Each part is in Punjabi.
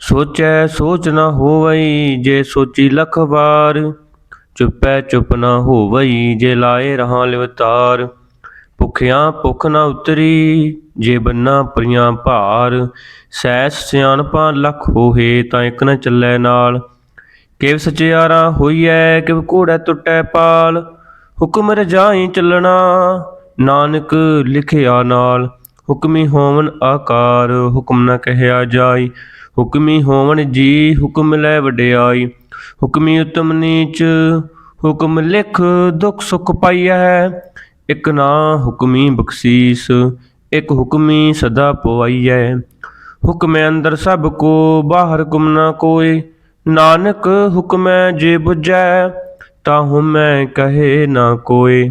ਸੋਚੈ ਸੋਚ ਨਾ ਹੋਵਈ ਜੇ ਸੋਚੀ ਲਖ ਵਾਰ। ਚੁੱਪੈ ਚੁੱਪ ਨਾ ਹੋਵਈ ਜੇ ਲਾਏ ਰਹਾ ਲਿਵਤਾਰ ਭੁਖਿਆਂ ਭੁਖ ਨਾ ਉਤਰੀ ਜੇ ਬੰਨਾ ਪ੍ਰਿਆਂ ਭਾਰ। ਸੈਸ ਸਿਆਣਪਾਂ ਲਖ ਹੋਏ ਤਾਂ ਇਕ ਨ ਚੱਲੈ ਨਾਲ। ਕਿਵ ਸਚਿਆਰਾ ਹੋਈਐ, ਕਿਵ ਘੋੜੈ ਟੁੱਟੈ ਪਾਲ। ਹੁਕਮ ਰਜਾਈ ਚੱਲਣਾ, ਨਾਨਕ ਲਿਖਿਆ ਨਾਲ। ਹੁਕਮੀ ਹੋਵਨ ਆਕਾਰ, ਹੁਕਮ ਨਾ ਕਹਿਆ ਜਾਈ। ਹੁਕਮੀ ਹੋਵਨ ਜੀ ਹੁਕਮ ਲੈ ਵਡਿਆਈ। ਹੁਕਮੀ ਉਤਮ ਨੀਚ, ਹੁਕਮ ਲਿਖ ਦੁਖ ਸੁਖ ਪਾਈਐ। ਇਕ ਨਾ ਹੁਕਮੀ ਬਖਸ਼ੀਸ, ਇਕ ਹੁਕਮੀ ਸਦਾ ਪਵਾਈਐ। ਹੁਕਮੈ ਅੰਦਰ ਸਭ ਕੋ, ਬਾਹਰ ਗੁਮ ਨਾ ਕੋਇ ਨਾਨਕ ਹੁਕਮੈ ਜੇ ਬੁਝੈ, ਤਾ ਮੈਂ ਕਹੇ ਨਾ ਕੋਇ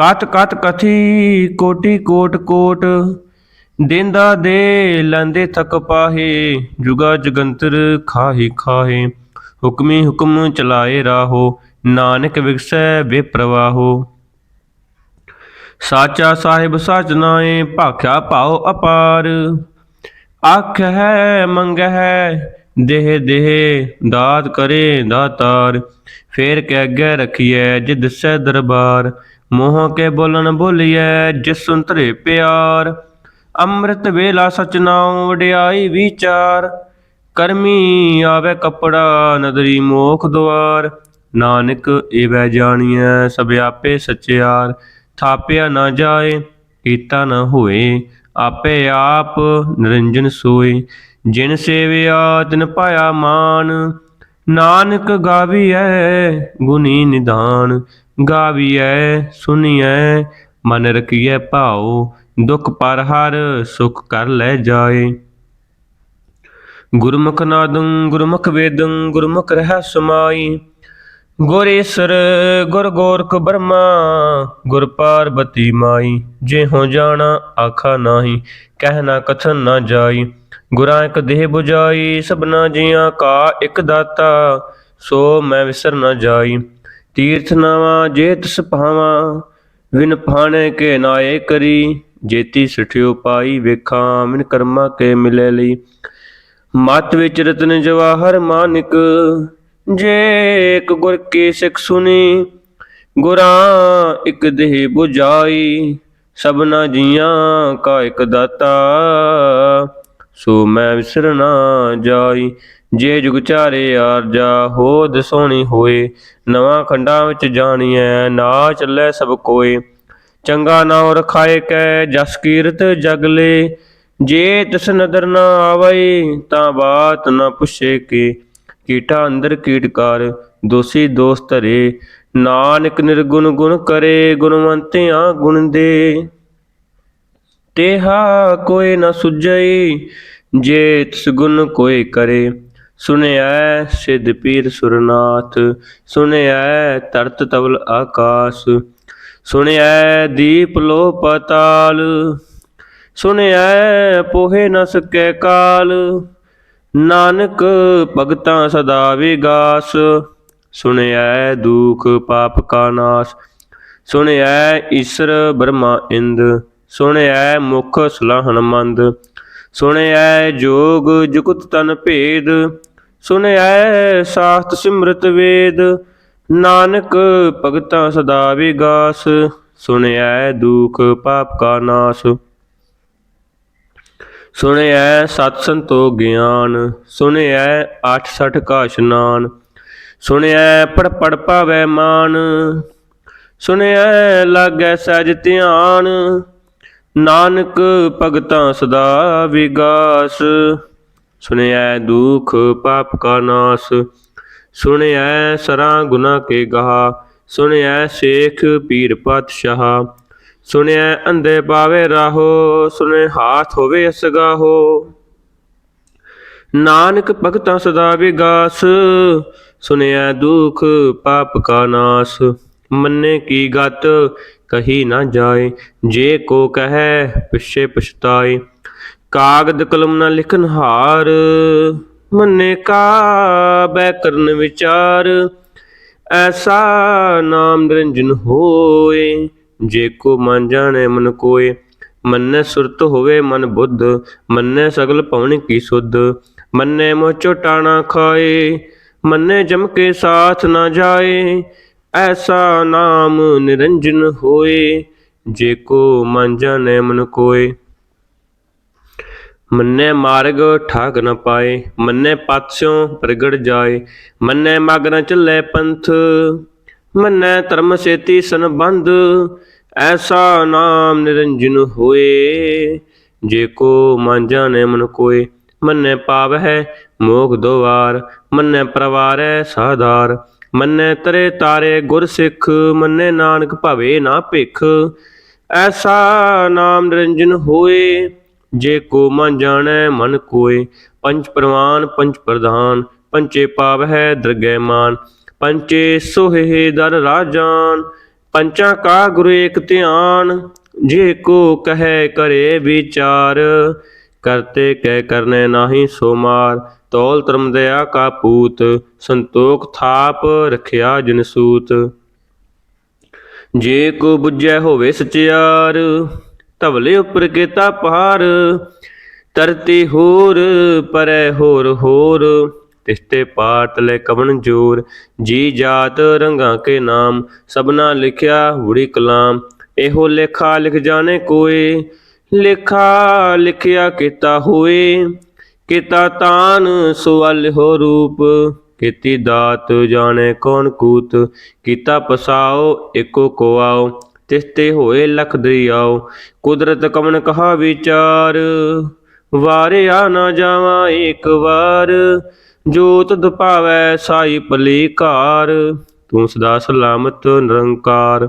ਕਤ ਕਤ ਕਥੀ, ਕੋਟੀ ਕੋਟ ਕੋਟ। ਦੇਂਦਾ ਦੇ ਲੈਂਦੇ ਥਕ ਪਾਹੇ, ਜੁਗਾ ਜਗੰਤਰ ਖਾਹੀ ਖਾਹੇ। ਹੁਕਮੀ ਹੁਕਮ ਚਲਾਏ ਰਾਹੋ, ਨਾਨਕ ਵਿਗਸੈ ਬੇਪਰਵਾਹੋ। ਸਾਚਾ ਸਾਹਿਬ ਸਚ ਨਾਏ ਭਾਖਿਆ ਭਾਉ ਅਪਾਰ। ਆਖ ਹੈ ਮੰਗਹਿ, ਦੇਹ ਦੇਹ, ਦਾਤ ਕਰੇ ਦਾਤਾਰ। ਫੇਰ ਕੇ ਅੱਗੇ ਰਖੀਐ ਜਿ ਦਿਸੈ ਦਰਬਾਰ। ਮੋਹ ਕੇ ਬੋਲਣ ਬੋਲੀਐ, ਜਿਸ ਸੁੰਤਰੇ ਪਿਆਰ। ਅੰਮ੍ਰਿਤ ਵੇਲਾ ਸਚ ਨਾਉ ਵਡਿਆਈ ਵਿਚਾਰ। ਕਰਮੀ ਆਵੇ ਕਪੜਾ ਨਦਰੀ ਮੋਖ ਦੁਆਰ। ਨਾਨਕ ਏਵੈ ਜਾਣੀਐ ਸਭ ਆਪੇ ਸਚਿਆਰ। ਥਾਪਿਆ ਨਾ ਜਾਏ, ਕੀਤਾ ਨਾ ਹੋਏ, ਆਪੇ ਆਪ ਨਿਰੰਜਨ ਸੋਏ। ਜਿਨ ਸੇਵਿਆ, ਤਿਨ ਪਾਇਆ ਮਾਨ ਨਾਨਕ ਗਾਵੀਐ ਗੁਨੀ ਨਿਧਾਨ ਗਾਵੀਐ ਸੁਣੀਐ ਮਨ ਰਖੀਐ ਭਾਉ, ਦੁਖ ਪਰ ਹਰ ਸੁਖ ਕਰ ਲੈ ਜਾਏ। ਗੁਰਮੁਖ ਨਾਦੰ, ਗੁਰਮੁਖ ਵੇਦੰ, ਗੁਰਮੁਖ ਰਹਿ ਸਮਾਈ। ਗੁਰ ਗੁਰ ਗੋਰਖ ਬਰਮਾ, ਗੁਰ ਪਾਰਬਤੀ ਮਾਈ। ਜੇ ਹੋ ਜਾਣਾ ਆਖਾ ਨਾਹੀ, ਕਹਿ ਨਾ ਕਥਨ ਨਾ ਜਾਈ। ਗੁਰਾਂ ਇੱਕ ਦੇਹ 부ਜਾਈ ਸਭਨਾ ਜੀਆਂ ਕਾ ਇੱਕ ਦਾਤਾ, ਸੋ ਮੈਂ ਵਿਸਰ ਨਾ ਜਾਈ। ਤੀਰਥ ਨਾਵਾ, ਜੇ ਤਿਸ ਭਾਵਾ ਵਿਨ ਫਾਣੇ ਕੇ ਨਾਏ ਕਰੀ। ਜੇਤੀ ਸਠਿਓ ਪਾਈ ਵੇਖਾਂ ਮਿਨ ਕਰਮਾ ਕੇ ਮਿਲੇ ਲਈ। ਮਤ ਵਿੱਚ ਰਤਨ ਜਵਾਹਰ ਮਾਨਿਕ, ਜੇ ਇੱਕ ਗੁਰ ਕੀ ਸਿੱਖ ਸੁਨੀ, ਗੁਰਾਂ ਇੱਕ ਦੇਹ 부ਜਾਈ ਸਭਨਾ ਜੀਆਂ ਕਾ ਇੱਕ ਦਾਤਾ, ਸੋ ਮੈਂ ਵਿਸਰਨਾ ਜਾਈ। ਜੇ ਜੁਗ ਚਾਰੇ ਆਰਜਾ ਹੋਦ ਸੋਹਣੀ ਹੋਏ, ਨਵਾਂ ਖੰਡਾਂ ਵਿੱਚ ਜਾਣੀਐ, ਨਾ ਚੱਲੇ ਸਭ ਕੋਏ। ਚੰਗਾ ਨਾਉ ਰਖਾਏ ਕੈ ਜਸ ਕੀਰਤ ਜਗਲੇ ਜੇ ਤਿਸ ਨਦਰ ਨਾ ਆਵਈ ਤਾਂ ਬਾਤ ਨਾ ਪੁੱਛੇ ਕੇ। ਕੀਟਾ ਅੰਦਰ ਕੀਟ ਕਰ, ਦੋਸੀ ਦੋਸਤ ਧਰੇ। ਨਾਨਕ ਨਿਰਗੁਣ ਗੁਣ ਕਰੇ, ਗੁਣਵੰਤਿਆਂ ਗੁਣ ਦੇ। ਤੇਹਾ ਕੋਈ ਨਾ ਸੁਝਈ ਜੇ ਤਿਸ ਗੁਣ ਕੋਈ ਕਰੇ। ਸੁਣਿਐ ਸਿਧ ਪੀਰ ਸੁਰਨਾਥ ਸੁਣਿਐ ਤਰਤ ਤਵਲ ਆਕਾਸ ਸੁਣਿਐ ਦੀਪ ਲੋ ਪਤਾਲ ਸੁਣਿਐ ਪੋਹੇ ਨ ਸਕੈ ਕਾਲ, ਨਾਨਕ ਭਗਤਾਂ ਸਦਾ ਵਿਗਾਸ ਸੁਣਿਐ ਦੁਖ ਪਾਪ ਕਾ ਨਾਸ ਸੁਣਿਐ ਈਸ਼ਰ ਬ੍ਰਹਮਾ ਇੰਦ ਸੁਣਿਐ ਮੁਖ ਸਲਾਹਣ ਮੰਦ ਸੁਣਿਐ ਜੋਗ ਜੁਗਤ ਤਨ ਭੇਦ ਸੁਣਿਐ ਸਾਸਤ ਸਿਮਰਤ ਵੇਦ, ਨਾਨਕ ਭਗਤਾਂ ਸਦਾ ਵਿਗਾਸ ਸੁਣਿਐ ਦੁਖ ਪਾਪ ਕਾ ਨਾਸ। ਸੁਣਿਐ ਸਤ ਸੰਤੋ ਗਿਆਨ ਸੁਣਿਐ 68 ਕਾ ਇਸ਼ਨਾਨ ਸੁਣਿਐ ਪੜ ਪੜ ਪਾਵੈ ਮਾਨ ਸੁਣਿਐ ਲਾਗੈ ਸਜ ਧਿਆਨ। ਨਾਨਕ ਭਗਤਾਂ ਸਦਾ ਵਿਗਾਸ ਸੁਣਿਐ ਦੁਖ ਪਾਪ ਕਾ ਨਾਸ, ਸੁਣਿਐ ਸਰਾਂ ਗੁਨਾ ਕੇ ਗਾਹ, ਸੁਣਿਐ ਸੇਖ ਪੀਰ ਪਾਤਸ਼ਾਹ, ਸੁਣਿਐ ਅੰਧੇ ਪਾਵੇ ਰਾਹੋ ਸੁਣੇ ਹਾਥ ਹੋਵੇ ਅਸਗਾਹੋ। ਨਾਨਕ ਭਗਤਾਂ ਸਦਾ ਵਿਗਾਸ, ਸੁਣਿਐ ਦੁਖ ਪਾਪ ਕਾ ਨਾਸ, ਮੰਨੇ ਕੀ ਗਤ ਕਹੀ ਨਾ ਜਾਏ, ਜੇ ਕੋ ਕਹੈ ਪਿਛੇ ਪਛਤਾਏ। ਕਾਗਦ ਕਲਮ ਨਾ ਲਿਖਨ ਹਾਰ, ਮੰਨੇ ਕਾ ਬੈ ਕਰਨ ਵਿਚਾਰ। ਐਸਾ ਨਾਮ ਨਿਰੰਜਨ ਹੋਏ, ਜੇ ਕੋ ਮਨ ਜਾਣੈ ਮਨ ਕੋਏ। ਮੰਨੈ ਸੁਰਤ ਹੋਵੇ ਮਨ ਬੁੱਧ, ਮੰਨੇ ਸਗਲ ਭਵਨ ਕੀ ਸੁਧ। ਮੰਨੇ ਮੋਹ ਝੋਟਾ ਨਾ ਖਾਏ, ਮੰਨੇ ਜਮ ਕੇ ਸਾਥ ਨਾ ਜਾਏ। ਐਸਾ ਨਾਮ ਨਿਰੰਜਨ ਹੋਏ, ਜੇ ਕੋ ਮਨ ਜਾਣੈ ਮਨ ਕੋਏ। ਮੰਨੈ ਮਾਰਗ ਠਾਗ ਨ ਪਾਏ, ਮੰਨੈ ਪਾਤਸਿਓ ਪ੍ਰਗੜ ਜਾਏ, ਮੰਨੈ ਮਗ ਨ ਚੱਲੇ ਪੰਥ, ਮੰਨੈ ਧਰਮ ਸੇਤੀ ਸੰਬੰਧ, ਐਸਾ ਨਾਮ ਨਿਰੰਜਨ ਹੋਏ। ਜੇ ਕੋ ਮਨ ਜਾਣੈ ਮਨ ਕੋਏ, ਮੰਨੈ ਪਾਵਹਿ ਮੋਖ ਦੋਵਾਰ ਮੰਨੈ ਪ੍ਰਵਾਰੈ ਸਾਧਾਰ, ਮੰਨੈ ਤਰੇ ਤਾਰੇ ਗੁਰ ਸਿੱਖ, ਮੰਨੈ ਨਾਨਕ ਭਵੇ ਨਾ ਭਿਖ, ਐਸਾ ਨਾਮ ਨਿਰੰਜਨ ਹੋਏ। ਜੇ ਕੋ ਮਨ ਜਾਣੈ, ਮਨ ਕੋਇ। ਪੰਚ ਪ੍ਰਵਾਨ ਪੰਚ ਪ੍ਰਧਾਨ। ਪੰਚੇ ਪਾਵਹਿ ਦਰਗਹਿ ਮਾਨ। ਪੰਚੇ ਸੋਹਿ ਦਰ ਰਾਜਾਨ ਪੰਚਾਂ ਕਾ ਗੁਰੂ ਏਕ ਧਿਆਨ। ਜੇ ਕੋ ਕਹੈ, ਕਰੇ ਵਿਚਾਰ। ਕਰਤੇ ਕਹਿ ਕਰਨੇ ਨਾਹੀ ਸੋ ਮਾਰ ਤੌਲ ਧਰਮ ਦਇਆ ਕਾ ਪੂਤ। ਸੰਤੋਖ ਥਾਪ ਰਖਿਆ ਜਨਸੂਤ ਜੇ ਕੋ ਬੁੱਝੈ ਹੋਵੇ ਸਚਿਆਰ। ਧਵਲੇ ਉਪਰ ਕੀਤਾ ਪਹਾੜ ਤਰਤੀ ਹੋਰ ਪਰੈ ਹੋਰ ਹੋਰ। ਤਿਸਤੇ ਪਾਤ ਲੈ ਕਵਨ ਜੋਰ, ਜੀ ਜਾਤ ਰੰਗਾ ਕੇ ਨਾਮ, ਸਭਨਾ ਲਿਖਿਆ ਹੁੜੀ ਕਲਾਮ। ਇਹੋ ਲੇਖਾ ਲਿਖ ਜਾਣੇ ਕੋਏ, ਲੇਖਾ ਲਿਖਿਆ ਕੀਤਾ ਹੋਏ। ਕੀਤਾ ਤਾਨ ਸੁਵਲ ਹੋ ਰੂਪ, ਕੀਤੀ ਦਾਤ ਜਾਣੇ ਕੌਣ ਕੂਤ। ਕੀਤਾ ਪਸਾਓ, ਏਕੋ ਕੋ ਤਿਸਤੇ ਹੋਏ ਲਖ ਦਰਿਆਓ, ਕੁਦਰਤ ਕਮਨ ਕਹਾ ਵਿਚਾਰ। ਵਾਰਿਆ ਨਾ ਜਾਵਾਂ ਏਕ ਵਾਰ ਜੋ ਤੁਧ ਸਾਈ ਭਲੀ ਕਾਰ ਤੂੰ ਸਦਾ ਸਲਾਮਤ ਨਿਰੰਕਾਰ।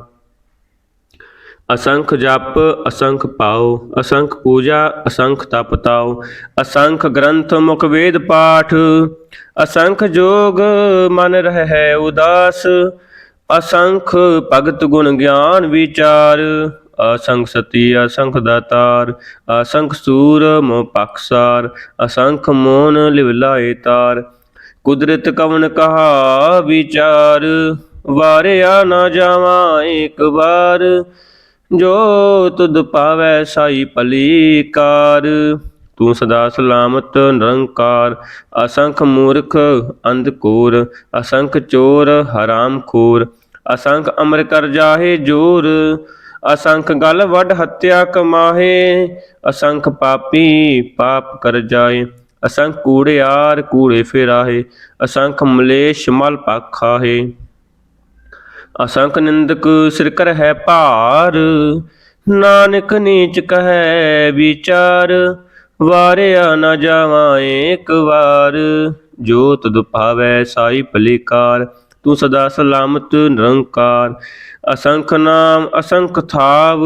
ਅਸੰਖ ਜਪ, ਅਸੰਖ ਪਾਉ ਅਸੰਖ ਪੂਜਾ, ਅਸੰਖ ਤਪ ਤਾਉ ਅਸੰਖ ਗ੍ਰੰਥ ਮੁਖ ਵੇਦ ਪਾਠ, ਅਸੰਖ ਜੋਗ ਮਨ ਰਹਿ ਉਦਾਸ। ਅਸੰਖ ਭਗਤ ਗੁਣ ਗਿਆਨ ਵਿਚਾਰ, ਅਸੰਖ ਸਤੀ, ਅਸੰਖ ਦਾਤਾਰ, ਅਸੰਖ ਸੂਰ ਮੋ ਪਖਸਾਰ ਅਸੰਖ ਮੋਨ ਲਿਵਲਾਏ ਤਾਰ। ਕੁਦਰਤ ਕਵਨ ਕਹਾ ਵਿਚਾਰ, ਵਾਰਿਆ ਨਾ ਜਾਵਾਂ ਏਕ ਵਾਰ। ਜੋ ਤੁਧ ਪਾਵੈ ਸਾਈ ਭਲੀ ਕਾਰ ਤੂੰ ਸਦਾ ਸਲਾਮਤ ਨਿਰੰਕਾਰ। ਅਸੰਖ ਮੂਰਖ ਅੰਧਕੂਰ ਅਸੰਖ ਚੋਰ ਹਰਾਮ ਖੋਰ। ਅਸੰਖ ਅਮਰ ਕਰ ਜਾਹੇ ਜੋਰ, ਅਸੰਖ ਗਲ ਵੱਡ ਹੱਤਿਆ ਕਮਾਹੇ, ਅਸੰਖ ਪਾਪੀ ਪਾਪ ਕਰ ਜਾਏ, ਅਸੰਖ ਕੂੜਿਆਰ ਕੂੜੇ ਫੇਰਾਹੇ, ਅਸੰਖ ਮਲੇਸ਼ ਮਲ ਪਾਖਾਹੇ। ਅਸੰਖ ਨਿੰਦਕ ਸਿਰ ਕਰ ਹੈ ਭਾਰ, ਨਾਨਕ ਨੀਚ ਕਹੈ ਵਿਚਾਰ, ਵਾਰਿਆ ਨਾ ਜਾਵਾਂ ਏਕ ਵਾਰ ਜੋ ਤੁਧ ਭਾਵੈ ਸਾਈ ਭਲੀਕਾਰ ਤੂੰ ਸਦਾ ਸਲਾਮਤ, ਨਿਰੰਕਾਰ, ਅਸੰਖ ਨਾਮ, ਅਸੰਖ ਥਾਵ,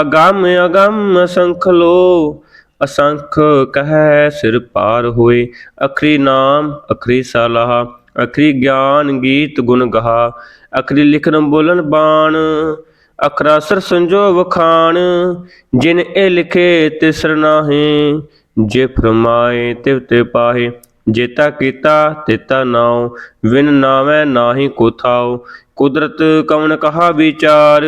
ਅਗੰਮ ਅਗੰਮ ਅਸੰਖ ਲੋ, ਅਸੰਖ ਕਹੈ ਸਿਰ ਪਾਰ ਹੋਏ, ਅਖਰੀ ਨਾਮ, ਅਖਰੀ ਸਲਾਹ, ਅਖਰੀ ਗਿਆਨ ਗੀਤ ਗੁਣ ਗਹਾ, ਅਖਰੀ ਲਿਖਨ ਬੋਲਨ ਬਾਣ, ਅਖਰਾ ਸਰ ਸੰਜੋ ਵਖਾਣ, ਜਿਨ ਇਹ ਲਿਖੇ ਤਿਸਰ ਨਾਹੀ, ਜੇ ਫਰਮਾਏ ਤਿਵ ਤੇ ਪਾਹੇ ਜੇਤਾ ਕੀਤਾ ਤੇਤਾ ਨਾਉ ਵਿਨ ਨਾਵੇਂ ਨਾਹੀ ਕੋ ਕੁਦਰਤ ਕਵਨ ਕਹਾ ਵਿਚਾਰ,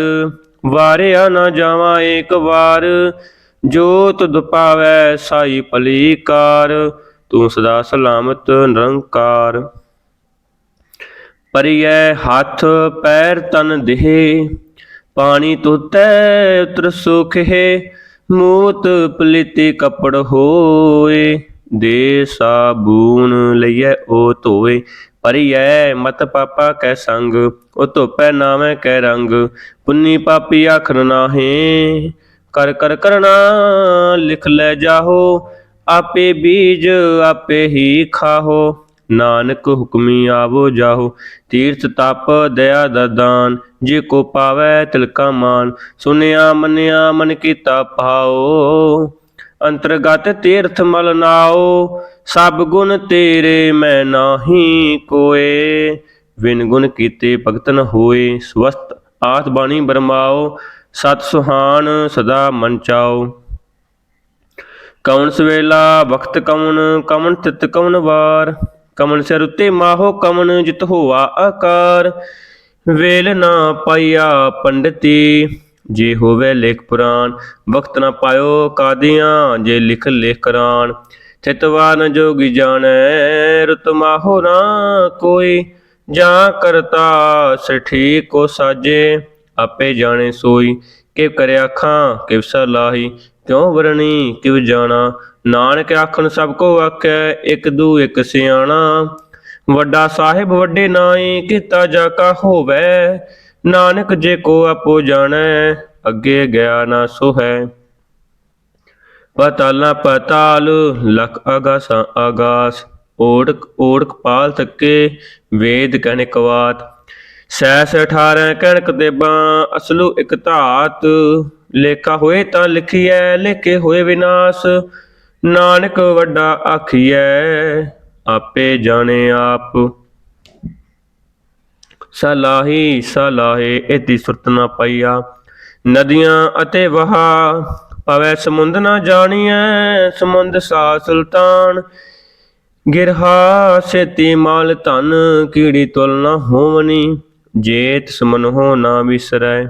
ਵਾਰਿਆ ਨਾ ਜਾਵਾਂ ਏਕ ਵਾਰ, ਜੋਤ ਤੁਧ ਪਾਵੈ ਸਾਈ ਭਲੀ ਕਾਰ, ਤੂੰ ਸਦਾ ਸਲਾਮਤ ਨਿਰੰਕਾਰ। ਪਰਿਐ ਹੱਥ ਪੈਰ ਤਨ ਦੇਹ, ਪਾਣੀ ਤੁਤੈ ਉਤਰ ਸੁਖੇ, ਮੂਤ ਪਲਿਤੀ ਕਪੜ ਹੋਏ। ਦੇ ਸਾਬੂਨ ਲਈਐ, ਉਹ ਧੋਏ ਪਰਿਐ ਮਤ ਪਾਪਾ ਕੈ ਸੰਗ, ਉਹ ਧੋਪੈ ਨਾਵੇਂ ਕੈ ਰੰਗ, ਪੁੰਨੀ ਪਾਪੀ ਆਖਰ ਨਾਹੀ, ਕਰ ਕਰ ਕਰਣਾ ਲਿਖ ਲੈ ਜਾਹੋ, ਆਪੇ ਬੀਜ ਆਪੇ ਹੀ ਖਾਹੋ, ਨਾਨਕ ਹੁਕਮੀ ਆਵੋ ਜਾਹੋ, ਤੀਰਥ ਤਪ ਦਇਆ ਦਾ ਦਾਨ, ਜੇ ਕੋ ਪਾਵੈ ਤਿਲਕਾ ਮਾਨ, ਸੁਨਿਆ ਮੰਨਿਆ ਮਨ ਕੀਤਾ ਭਾਓ। ਅੰਤਰਗਤ ਤੀਰਥ ਮਲ ਨਾਓ ਸਭ ਗੁਣ ਤੇਰੇ ਮੈਂ ਨਾਹੀ ਕੋਏ। ਵਿਨ ਗੁਣ ਕੀਤੇ ਭਗਤ ਨ ਹੋਏ ਸਵਸਤ ਆਤ ਬਾਣੀ ਬਰਮਾਓ ਸਤ ਸੁਹਾਨ ਸਦਾ ਮਨ ਚਾਓ ਕੌਣ ਸਵੇਲਾ ਵਕਤ ਕਵਣ ਕਮਨ ਤਿਤ ਕਵਣ ਵਾਰ। ਕਮਨ ਸਿਰ ਉਤੇ ਮਾਹੋ ਕਮਨ ਜਿਤ ਹੋਆ ਆਕਾਰ। ਵੇਲ ਨਾ ਪਾਇਆ ਪੰਡਤੀ। ਜੇ ਹੋਵੇ ਲੇਖ ਪੁਰਾਣ, ਵਕਤ ਨਾ ਪਾਇਓ ਕਾਦੀਆਂ, ਜੇ ਲਿਖ ਲੇਖ ਕਰਾਣ। ਥਿਤਵਾ ਨ ਜੋਗੀ ਜਾਣੈ, ਰੁਤ ਮਾਹੋ ਨਾ ਕੋਈ। ਜਾਂ ਕਰਤਾ ਸਠੀ ਕੋ ਸਾਜੇ, ਆਪੇ ਜਾਣੇ ਸੋਈ। ਕਿਵ ਕਰਿਆ ਖਾਂ ਕਿਵ ਸਲਾਹੀ ਕਿਉ ਵਰਣੀ, ਕਿਵ ਜਾਣਾ। ਨਾਨਕ ਆਖਣ ਸਭ ਕੋ ਆਖੈ, ਇਕ ਦੂ ਇਕ ਸਿਆਣਾ। ਵੱਡਾ ਸਾਹਿਬ ਵੱਡੇ ਨਾਈ, ਕੀਤਾ ਜਾ ਕਾ ਹੋਵੇ। ਨਾਨਕ ਜੇ ਕੋ ਆਪੋ ਜਾਣੈ, ਅੱਗੇ ਗਿਆ ਨਾ ਸੋਹੈ। ਪਤਾਲਾ ਪਤਾਲ, ਲਖ ਆਗਾਸਾਂ ਆਗਾਸ ਓੜਕ ਓੜਕ ਪਾਲ ਤੱਕੇ, ਵੇਦ ਕਹਿਣ ਕਵਾਤ ਸੈਸ 18 ਕਣਕ ਦੇਬਾਂ ਅਸਲੂ ਇਕ ਧਾਤ। ਲੇਖਾ ਹੋਏ ਤਾਂ ਲਿਖੀਐ, ਲੇਖੇ ਹੋਏ ਵਿਨਾਸ਼। ਨਾਨਕ ਵੱਡਾ ਆਖੀਐ, ਆਪੇ ਜਾਣੇ ਆਪ। ਸਲਾਹੀ ਸਲਾਹੇ ਇਤੀ ਸੁਰਤ ਨਾ ਪਈਆ। ਨਦੀਆਂ ਅਤੇ ਵਹਾ ਪਵੈ ਸਮੁੰਦ ਨਾ ਜਾਣੀਐ, ਸਮੁੰਦ ਸਾ ਸੁਲਤਾਨ। ਗਿਰਹਾ ਸੇਤੀ ਮਾਲ ਧਨ, ਕੀੜੀ ਤੁਲ ਨਾ ਹੋਵਨੀ, ਜੇਤ ਸਮਨ ਹੋ ਨਾ ਵਿਸਰੈ।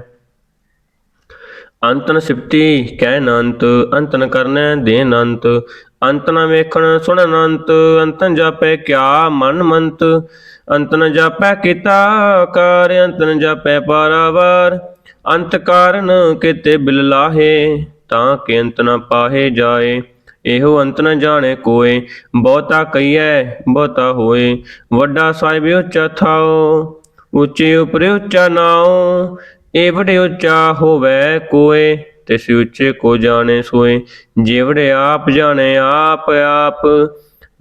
ਅੰਤਨ ਸਿਫਤੀ ਕਹਿ ਨੰਤ ਅੰਤਨ ਕਰਨੈ ਦੇ ਨੰਤ ਅੰਤ ਨ ਵੇਖਣ ਸੁਣ ਅੰਤ ਅੰਤਨ ਜਾਪੈ ਕਿਆ ਮਨ ਮੰਤ। ਅੰਤਨ ਜਾਪੈ ਕੀਤਾ ਕਾਰ ਅੰਤਨ ਜਾਪੈ ਪਾਰਾਵਾਰ। ਅੰਤ ਕਾਰਨ ਕਿਤੇ ਬਿਲ ਲਾਹੇ, ਤਾਂ ਕਿ ਅੰਤ ਨ ਪਾਹੇ ਜਾਏ। ਇਹੋ ਅੰਤ ਨ ਜਾਣੇ ਕੋਏ, ਬਹੁਤਾ ਕਹੀਐ, ਬਹੁਤਾ ਹੋਏ। ਵੱਡਾ ਸਾਹਿਬ ਉੱਚਾ ਥਾਓ, ਉੱਚੇ ਉਪਰੇ ਉੱਚਾ ਨਾਉ। ਏਵੜੇ ਉੱਚਾ ਹੋਵੇ ਕੋਏ। ਤਿਸ ਉੱਚੇ ਕੋ ਜਾਣੇ ਸੋਏ, ਜਿਵੜੇ ਆਪ ਜਾਣੇ ਆਪ ਆਪ।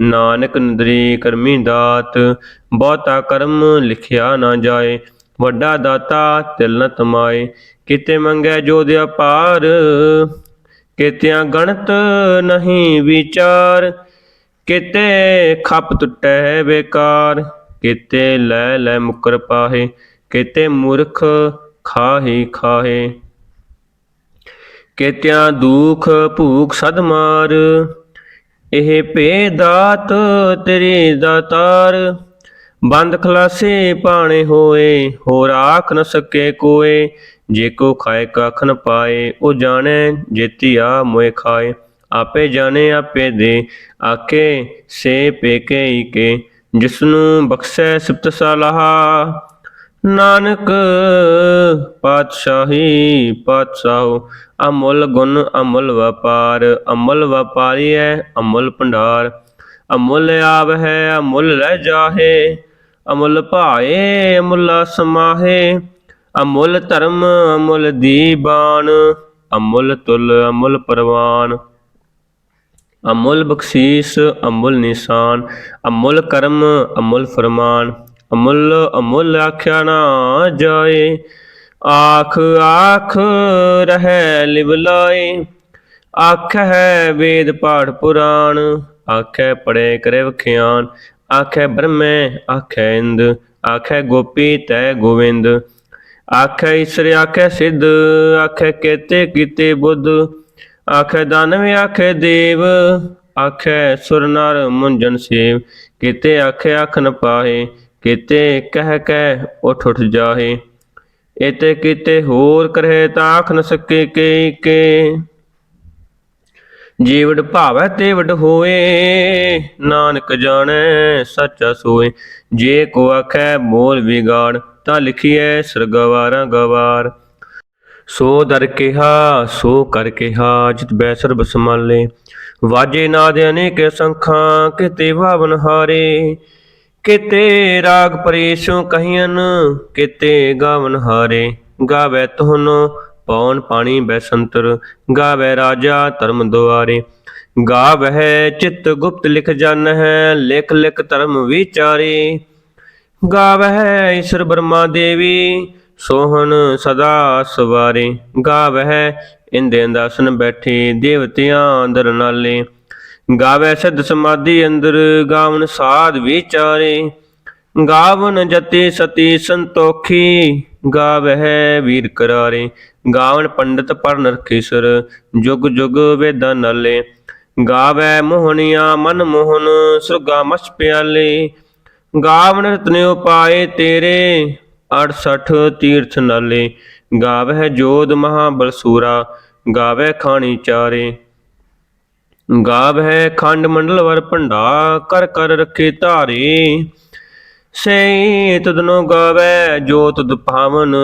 ਨਾਨਕ ਨਦਰੀ ਕਰਮੀ ਦਾਤ, ਬਹੁਤਾ ਕਰਮ ਲਿਖਿਆ ਨਾ ਜਾਏ। ਵੱਡਾ ਦਾਤਾ ਤਿਲ ਨ ਤਮਾਏ, ਕਿਤੇ ਮੰਗੈ ਜੋ ਦੇ ਅਪਾਰ। ਕਿਤਿਆਂ ਗਣਤ ਨਹੀਂ ਵਿਚਾਰ, ਕਿਤੇ ਖੱਪ ਟੁੱਟੈ ਬੇਕਾਰ। ਕਿਤੇ ਲੈ ਲੈ ਮੁਕਰ ਪਾਹੇ, ਕਿਤੇ ਮੂਰਖ ਖਾਹੀ ਖਾਹੇ। ਕਿਤਿਆਂ ਦੁਖ ਭੂਖ ਸਦ ਮਾਰ, ਇਹ ਭੇ ਦਾਤ ਤੇਰੇ। ਦਾਤਾਰ ਬੰਦ ਖਲਾਸੇ ਪਾਣੇ ਹੋਏ, ਹੋਰ ਆਖ ਨ ਸਕੇ ਕੋਏ। ਜੇ ਕੋ ਖਾਏ, ਕੱਖ ਨ ਪਾਏ, ਉਹ ਜਾਣੈ ਜੇਤੀ ਆ ਮੋਏ ਖਾਏ। ਆਪੇ ਜਾਣੇ, ਆਪੇ ਦੇ ਆਕੇ ਸੇ ਪੇਕੇ ਈ ਕੇ। ਜਿਸਨੂੰ ਬਖਸ਼ੈ ਸਿਫਤ ਸਲਾਹਾ। ਨਾਨਕ, ਪਾਤਸ਼ਾਹੀ, ਪਾਤਸ਼ਾਹ, ਅਮੁੱਲ ਗੁਣ ਅਮੁੱਲ ਵਪਾਰ, ਅਮੁੱਲ ਵਪਾਰੀ ਹੈ ਅਮੁੱਲ ਭੰਡਾਰ, ਅਮੁੱਲ ਆਵ ਹੈ ਅਮੁੱਲ ਰਹਿ ਜਾਹੇ, ਅਮੁੱਲ ਭਾਏ, ਅਮੁੱਲਾ ਸਮਾਹੇ, ਅਮੁੱਲ ਧਰਮ, ਅਮੁੱਲ ਦੀਬਾਨ ਅਮੁੱਲ ਤੁਲ, ਅਮੁੱਲ ਪਰਵਾਨ, ਅਮੁੱਲ ਬਖਸ਼ੀਸ, ਅਮੁੱਲ ਨਿਸ਼ਾਨ, ਅਮੁੱਲ ਕਰਮ, ਅਮੁੱਲ ਫਰਮਾਨ ਅਮੁੱਲ ਅਮੁੱਲ ਆਖਿਆ ਨਾ ਜਾਏ। ਆਖ ਆਖ ਰਹਿ ਲਿਵ ਲਾਏ। ਆਖ ਹੈ ਵੇਦ ਪਾਠ ਪੁਰਾਣ। ਆਖੈ ਪੜੇ ਕਰੇ ਵਖਿਆਨ। ਆਖੈ ਬ੍ਰਹਮੈ, ਆਖੈ ਇੰਦ। ਆਖੈ ਗੋਪੀ ਤੈ ਗੋਵਿੰਦ। ਆਖੈ ਈਸ਼ਰ, ਆਖੈ ਸਿੱਧ। ਆਖੈ ਕੇਤੇ, ਕੀਤੇ ਬੁੱਧ। ਆਖੈ ਦਾਨਵ ਆਖੈ ਦੇਵ। ਆਖੈ ਸੁਰ ਨਰ, ਮੁੰਜਨ ਸੇਵ। ਕੀਤੇ ਆਖੈ ਆਖ ਨ ਪਾਹੇ। ਕਿਤੇ ਕਹਿ ਕਹਿ ਉਠ ਉਠ ਜਾਹੇ, ਇਤੇ ਕੀਤੇ ਹੋਰ ਕਰੇ ਤਾਂ ਆਖ ਨ ਸਕੇ ਕੇ ਕੇ ਜੀਵੜ ਭਾਵੈ ਤੇ ਵਡ ਹੋਏ, ਨਾਨਕ ਜਾਣੈ ਸੱਚਾ ਸੋਏ। ਜੇ ਕੋ ਆਖੈ ਬੋਲ ਵਿਗਾੜ, ਤਾਂ ਲਿਖੀਐ ਸਰਗਵਾਰਾਂ ਗਵਾਰ। ਸੋ ਦਰ ਕਿਹਾ, ਸੋ ਕਰ ਕਿਹਾ, ਜਿਤ ਬੈ ਸਰਬ ਸਮਾਲੇ ਵਾਜੇ ਨਾਦ ਅਨੇਕ ਸੰਖਾਂ, ਕਿਤੇ ਭਾਵਨ ਹਾਰੇ। ਕਿਤੇ ਰਾਗ ਪਰੇਸ਼ੋਂ ਕਹੀਨ ਕਿਤੇ ਗਾਵਨ ਹਾਰੇ। ਗਾਵੇ ਤੁਹਨੋ ਪੌਣ ਪਾਣੀ ਬੈਸੰਤਰ ਗਾਵੇ ਰਾਜਾ ਧਰਮ ਦੁਆਰੇ। ਗਾਵਹਿ ਚਿਤ ਗੁਪਤ ਲਿਖ ਜਨ ਹੈ ਲਿਖ ਲਿਖ ਧਰਮ ਵਿਚਾਰੇ। ਗਾਵਹਿ ਈਸ਼ਰ ਬਰਮਾ ਦੇਵੀ, ਸੋਹਣ ਸਦਾ ਸਵਾਰੇ। ਗਾਵਹਿ ਇੰਦੇ ਅੰਦਾਸਨ ਬੈਠੇ, ਦੇਵਤਿਆਂ ਅੰਦਰ ਨਾਲੇ। ਗਾਵੇ ਸਿੱਧ ਸਮਾਧੀ ਅੰਦਰ ਗਾਵਨ ਸਾਧ ਵਿਚਾਰੇ। ਗਾਵਨ ਜਤੀ ਸਤੀ ਸੰਤੋਖੀ, ਗਾਵਹਿ ਵੀਰ ਕਰਾਰੇ। ਗਾਵਨ ਪੰਡਤ ਪਰ ਰਖੀਸਰ ਜੁਗ ਜੁਗ ਵੇਦਾਂ ਨਾਲੇ। ਗਾਵੈ ਮੋਹਣੀਆਂ ਮਨ ਮੋਹਨ, ਸੁਰਗਾ ਮਸ ਪਿਆਲੇ। ਗਾਵਨ ਰਤਨ ਉਪਾਏ ਤੇਰੇ 68 ਤੀਰਥ ਨਾਲੇ। ਗਾਵਹਿ ਜੋਧ ਮਹਾਬਲ ਬਲਸੂਰਾ ਗਾਵੈ ਖਾਣੀ ਚਾਰੇ। ਗਾਵ ਹੈ ਖੰਡ ਮੰਡਲ ਵਰ ਭੰਡਾ, ਕਰ ਕਰ ਰੱਖੇ ਧਾਰੇ। ਸੇ ਤਦਨੋ ਗਾਵੈ ਜੋ ਤੁਧ ਭਾਵਨ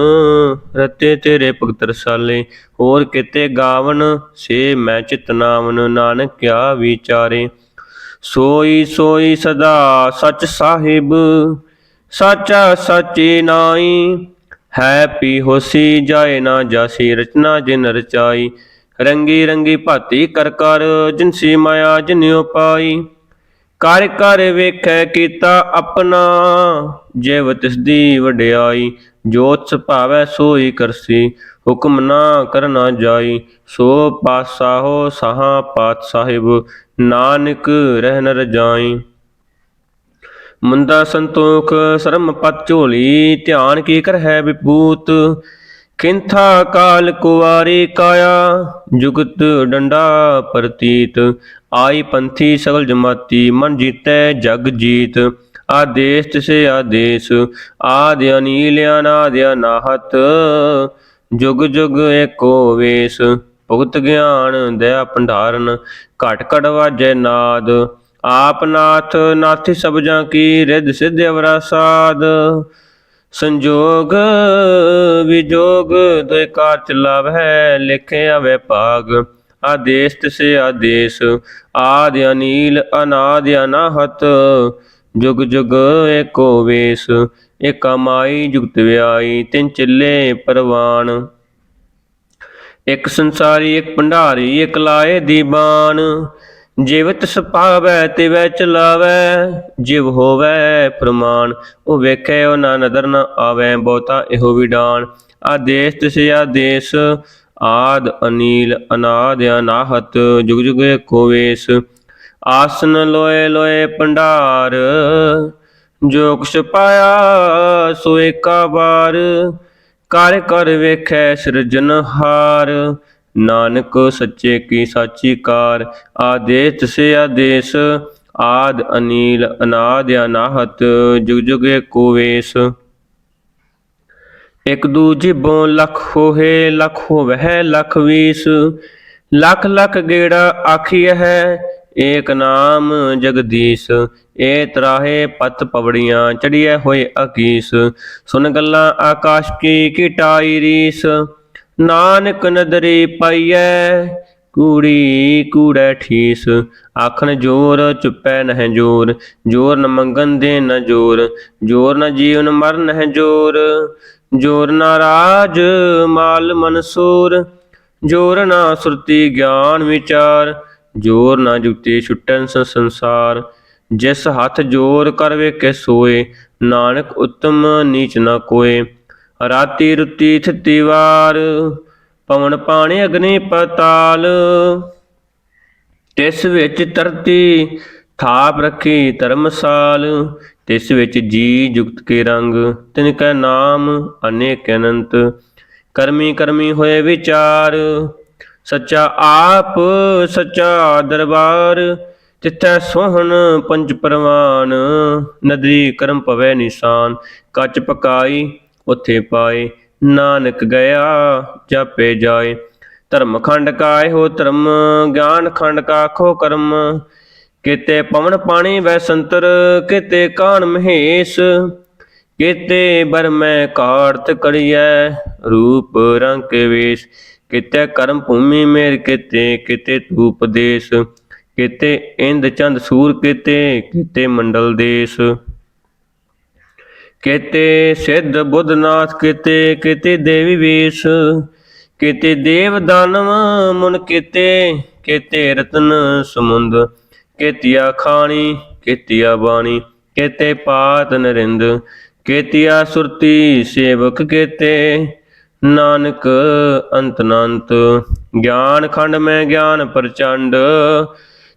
ਰਤੇ ਤੇਰੇ ਭਗਤ ਰਸਾਲੇ। ਹੋਰ ਕਿਤੇ ਗਾਵਨ, ਸੇ ਮੈਂ ਚਿਤ ਨਾਮਨ ਨਾਨਕ ਕਿਆ ਵਿਚਾਰੇ। ਸੋਈ ਸੋਈ ਸਦਾ ਸਚ ਸਾਹਿਬ, ਸਾਚਾ ਸਾਚੇ ਨਾਈ। ਹੈ ਪੀ ਹੋਸੀ ਜਾਏ ਨਾ ਜਾਸੀ, ਰਚਨਾ ਜਿਨ ਰਚਾਈ। ਰੰਗੀ ਰੰਗੀ ਭਾਤੀ ਕਰ ਕਰ ਜਿਨਸੀ ਮਾਇਆ ਜਿਨਿਉ ਪਾਈ। ਕਰ ਕਰ ਵੇਖੈ ਕੀਤਾ ਆਪਣਾ, ਜਿਵ ਤਿਸ ਦੀ ਵਡਿਆਈ ਜੋਤ ਸੁਭਾਵੈ ਸੋਈ ਕਰਸੀ, ਹੁਕਮ ਨਾ ਕਰਨਾ ਜਾਈ। ਸੋ ਪਾਸਾਹੋ ਸਹਾ ਪਾਤ ਸਾਹਿਬ, ਨਾਨਕ ਰਹਿਨ ਨ ਰਜਾਈ ਮੁੰਦਾ ਸੰਤੋਖ, ਸਰਮ ਪਤ ਝੋਲੀ, ਧਿਆਨ ਕੀ ਕਰ ਹੈ ਵਿਪੂਤ। ਕਿੰਥਾ ਕਾਲ ਕੁਵਾਰੀ ਕਾਇਆ, ਜੁਗਤ ਡੰਡਾ ਪ੍ਰਤੀਤ। ਆਈ ਪੰਥੀ ਸਗਲ ਜਮਾਤੀ, ਮਨ ਜੀਤੈ ਜਗ ਜੀਤ। ਆਦੇਸ ਤਿਸੇ ਆਦੇਸ ਆਦਿ ਅਨੀਲ ਅਨਾਦਿ ਅਨਾਹਤ ਜੁਗ ਜੁਗ ਏਕੋ ਵੇਸ, ਭੁਗਤ ਗਿਆਨ ਦਇਆ ਭੰਡਾਰਨ, ਘਟ ਘਟ ਵਾਜੈ ਨਾਦ। ਆਪ ਨਾਥ ਨਾਥੀ ਸਬਜਾਂ ਕੀ, ਰਿੱਧ ਸਿੱਧ ਅਵਰਾ ਸਾਧ ਸੰਜੋਗ ਵਿਜੋਗ ਦੁਇ ਕਾਰ ਚਲਾਵੈ ਲਿਖਿਆ ਵਿਭਾਗ ਆਦੇਸ ਤਿਸੇ ਆਦੇਸ, ਆਦਿ ਅਨੀਲ, ਅਨਾਦ ਅਨਾਹਤ। ਜੁਗ ਜੁਗ ਏਕੋ ਵੇਸ, ਏਕਾ ਮਾਈ ਜੁਗਤ ਵਿਆਈ, ਤਿੰਨ ਚਿੱਲੇ ਪਰਵਾਨ। ਇਕ ਸੰਸਾਰੀ, ਇਕ ਭੰਡਾਰੀ, ਇਕ ਲਾਏ ਦੀਵਾਨ ਜਿਵਤ ਸਪਾਵੈ ਤੇ ਚਲਾਵੈ, ਜਿਵ ਹੋਵੈ ਪ੍ਰਮਾਣ। ਉਹ ਵੇਖੇ ਉਹ ਨਾ ਨਦਰ ਨ ਆਵੈ, ਬਹੁਤਾ ਇਹੋ ਵਿਡਾਨ ਆਦੇਸ ਤਿਸ ਆਦੇਸ, ਆਦ ਅਨੀਲ, ਅਨਾਦ ਅਨਾਹਤ, ਜੁਗ ਜੁਗ ਕੋਵੇਸ਼ ਆਸਨ ਲੋਏ ਲੋਏ ਭੰਡਾਰ ਜੋ ਕੁਛ ਪਾਇਆ ਸੋ ਏਕਾ ਵਾਰ। ਕਰ ਕਰ ਵੇਖੈ ਸਿਰਜਨਹਾਰ ਨਾਨਕ ਸੱਚੇ ਕੀ ਸਾਚੀ ਕਾਰ ਆਦੇਸ ਤਿਸੇ ਆਦੇਸ, ਆਦ ਅਨੀਲ, ਅਨਾਦ ਅਨਾਹਤ, ਜੁਗ ਜੁਗੇ ਏਕੋ ਵੇਸ। ਇਕ ਦੂਜੀ ਬੋਂ ਲਖ ਹੋਏ ਲਖ ਹੋਵਹਿ, ਲਖ ਵੀਸ। ਲਖ ਲਖ ਗੇੜਾ ਆਖੀ ਹੈ, ਏਕ ਨਾਮ ਜਗਦੀਸ਼। ਏ ਤਰਾਹੇ ਪਤ ਪਵੜੀਆਂ ਚੜੀਏ ਹੋਏ ਅਕੀਸ ਸੁਨ ਗੱਲਾਂ ਆਕਾਸ਼ ਕੀ ਕੀਟਾਈ ਰੀਸ। ਨਾਨਕ ਨਦਰੀ ਪਾਈਐ, ਕੂੜੀ ਕੂੜੈ ਠੀਸ। ਆਖਣ ਜੋਰ ਚੁੱਪੈ ਨਹਿ ਜੋਰ ਜੋਰ ਨ ਮੰਗਨ ਦੇ ਨ ਜੋਰ ਜੋਰ ਨ ਜੀਵਨ ਮਰ ਹੈ ਜੋਰ। ਜੋਰ ਨਾ ਰਾਜ ਮਾਲ ਮਨਸੂਰ ਜੋਰ ਨਾ ਸੁਰਤੀ ਗਿਆਨ ਵਿਚਾਰ, ਜੋਰ ਨਾ ਜੁਗਤੀ ਛੁਟਨ ਸੰਸਾਰ। ਜਿਸ ਹੱਥ ਜੋਰ ਕਰ ਵੇਖੇ ਸੋਏ, ਨਾਨਕ ਉਤਮ ਨੀਚ ਨਾ ਕੋਏ। ਰਾਤੀ ਰੁਤੀ ਛਿੱਤੀ ਵਾਰ, ਪਵਨ ਪਾਣੀ ਅਗਨੀ ਪਤਾਲ। ਤਿਸ ਵਿੱਚ ਤਰਤੀ ਥਾਪ ਰੱਖੀ ਧਰਮਸਾਲ, ਤਿਸ ਵਿੱਚ ਜੀ ਜੁਗਤ ਕੇ ਰੰਗ, ਤਿਨ ਕੈ ਨਾਮ ਅਨੇਕ ਅਨੰਤ। ਕਰਮੀ ਕਰਮੀ ਹੋਏ ਵਿਚਾਰ, ਸੱਚਾ ਆਪ, ਸੱਚਾ ਦਰਬਾਰ ਤਿੱਥੈ ਸੋਹਣ ਪੰਜ ਪਰਵਾਨ। ਨਦਰੀ ਕਰਮ ਭਵੈ ਨਿਸ਼ਾਨ, ਕੱਚ ਪਕਾਈ ਉਥੇ ਪਾਏ। ਨਾਨਕ ਗਿਆ, ਜਾਪੇ ਜਾਏ। ਧਰਮ ਖੰਡ ਕਾ ਇਹੋ ਧਰਮ, ਗਿਆਨ ਖੰਡ ਕਾ ਖੋ ਕਰਮ। ਕਿਤੇ ਪਵਨ ਪਾਣੀ ਵੈ ਸੰਤਰ, ਕਿਤੇ ਕਾਣ ਮਹੇਸ਼। ਕਿਤੇ ਬਰਮੈ ਕਾਰਤ ਕੜੀਐ, ਰੂਪ ਰੰਗ ਕੇ ਵੇਸ਼। ਕਿਤੇ ਕਰਮ ਭੂਮੀ ਮੇਰ ਕਿਤੇ ਕਿਤੇ ਧੂਪ ਦੇਸ਼। ਕਿਤੇ ਇੰਦ ਚੰਦ ਸੂਰ ਕਿਤੇ ਕਿਤੇ ਮੰਡਲ ਦੇਸ਼। ਕੇਤੇ ਸਿੱਧ ਬੁੱਧਨਾਥ, ਕਿਤੇ ਕਿਤੇ ਦੇਵੀ ਵੇਸ਼, ਕਿਤੇ ਦੇਵ ਦਾਨਵ ਮੁਨ ਕੇਤੇ ਕੇਤੇ ਰਤਨ ਸਮੁੰਦ, ਕੇਤੀਆ ਖਾਣੀ, ਕੇਤੀਆ ਬਾਣੀ, ਕੇਤੇ ਪਾਤ ਨਰਿੰਦ, ਕੇਤੀਆ ਸੁਰਤੀ ਸੇਵਕ ਕੇਤੇ, ਨਾਨਕ ਅੰਤ ਅਨੰਤ ਗਿਆਨ ਖੰਡ ਮੈਂ ਗਿਆਨ ਪ੍ਰਚੰਡ,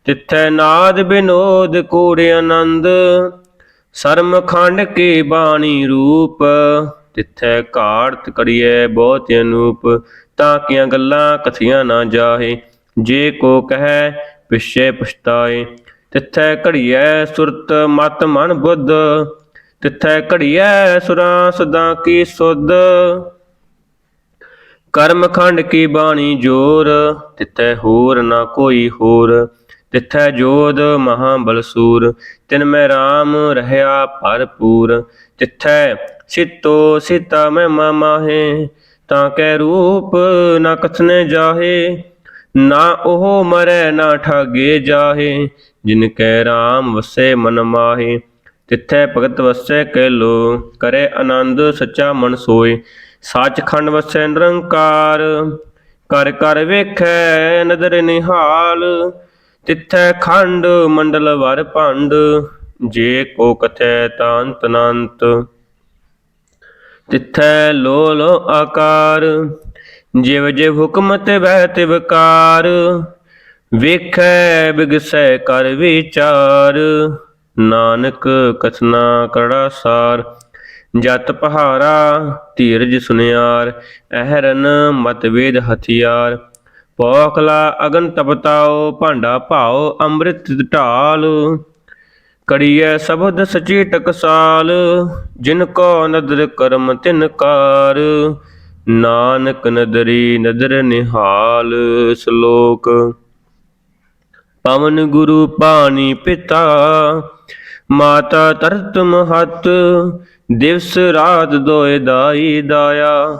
ਤਿੱਥੈ ਨਾਦ ਬਿਨੋਦ ਕੂੜ ਆਨੰਦ ਸਰਮ ਖੰਡ ਕੇ ਬਾਣੀ ਰੂਪ, ਤਿੱਥੈ ਘਾੜਤ ਕਰੀਐ ਬਹੁਤ ਅਨੂਪ, ਤਾਂ ਕੀਆਂ ਗੱਲਾਂ ਕਥੀਆਂ ਨਾ ਜਾਹੇ, ਜੇ ਕੋ ਕਹੈ ਪਿਛੇ ਪਛਤਾਏ। ਤਿੱਥੈ ਘੜੀਐ ਸੁਰਤ ਮਤ ਮਨ ਬੁੱਧ, ਤਿੱਥੈ ਘੜੀਐ ਸੁਰਾਂ ਸਦਾ ਕੀ ਸੁਧ। ਕਰਮ ਖੰਡ ਕੀ ਬਾਣੀ ਜੋਰ, ਤਿੱਥੈ ਹੋਰ ਨਾ ਕੋਈ ਹੋਰ ਤਿੱਥੈ ਜੋਧ ਮਹਾ ਬਲਸੂਰ ਤਿਨ ਮੈਂ RAM ਰਹਿਆ ਭਰਪੂਰ ਤਿੱਥੈ, ਸਿਤੋ ਸਿਤਾ ਮੈਂ ਮਾਹੇ, ਤਾਂ ਕੈ ਰੂਪ ਨਾ ਕਥਨੇ ਜਾਹੇ। ਨਾ ਉਹ ਮਰੈ ਨਾ ਠਾਗੇ ਜਾਹੇ, ਜਿਨ ਕੈ RAM ਵਸੇ ਮਨ ਮਾਹੇ। ਤਿੱਥੈ ਭਗਤ ਵਸੈ ਕੈ ਲੋ ਕਰੇ ਆਨੰਦ ਸੱਚਾ ਮਨ ਸੋਏ। ਸੱਚਖੰਡ ਵਸੈ ਨਿਰੰਕਾਰ, ਕਰ ਕਰ ਵੇਖੈ ਨਦਰ ਨਿਹਾਲ। ਤਿੱਥੈ ਖੰਡ ਮੰਡਲ ਵਰ ਭੰਡ, ਜੇ ਕੋ ਕਥੈ ਤਾਂ ਅਨੰਤ ਤਿੱਥੈ ਲੋ ਲੋ ਆਕਾਰ, ਜਿਵ ਜਿਵ ਹੁਕਮ ਤੇ ਬਹਿ ਤੇ ਵਿਕਾਰ ਵੇਖੈ ਬਿਗਸੈ ਕਰ ਵਿਚਾਰ, ਨਾਨਕ ਕਥਨਾ ਕੜਾ ਸਾਰ। ਜਤ ਪਹਾਰਾ ਧੀਰਜ ਸੁਨਿਆਰ, ਅਹਰਨ ਮਤਵੇਦ ਹਥਿਆਰ। ਪੋਖਲਾ ਅਗਨ ਤਪਤਾਓ, ਭਾਂਡਾ ਭਾਓ, ਅੰਮ੍ਰਿਤ ਢਾਲ। ਕੜੀਐ ਸਬਦ ਸਚੀ ਟਕਸਾਲ, ਜਿਨ ਕੋ ਨਦਰ ਕਰਮ ਤਿਨ ਕਾਰ। ਨਾਨਕ ਨਦਰੀ ਨਦਰ ਨਿਹਾਲ, ਸ਼ਲੋਕ। ਪਵਨ ਗੁਰੂ ਪਾਣੀ ਪਿਤਾ, ਮਾਤਾ ਤਰਤ ਮਹਤ, ਦਿਵਸ ਰਾਤ ਦੋਇ ਦਾਈ ਦਾਇਆ।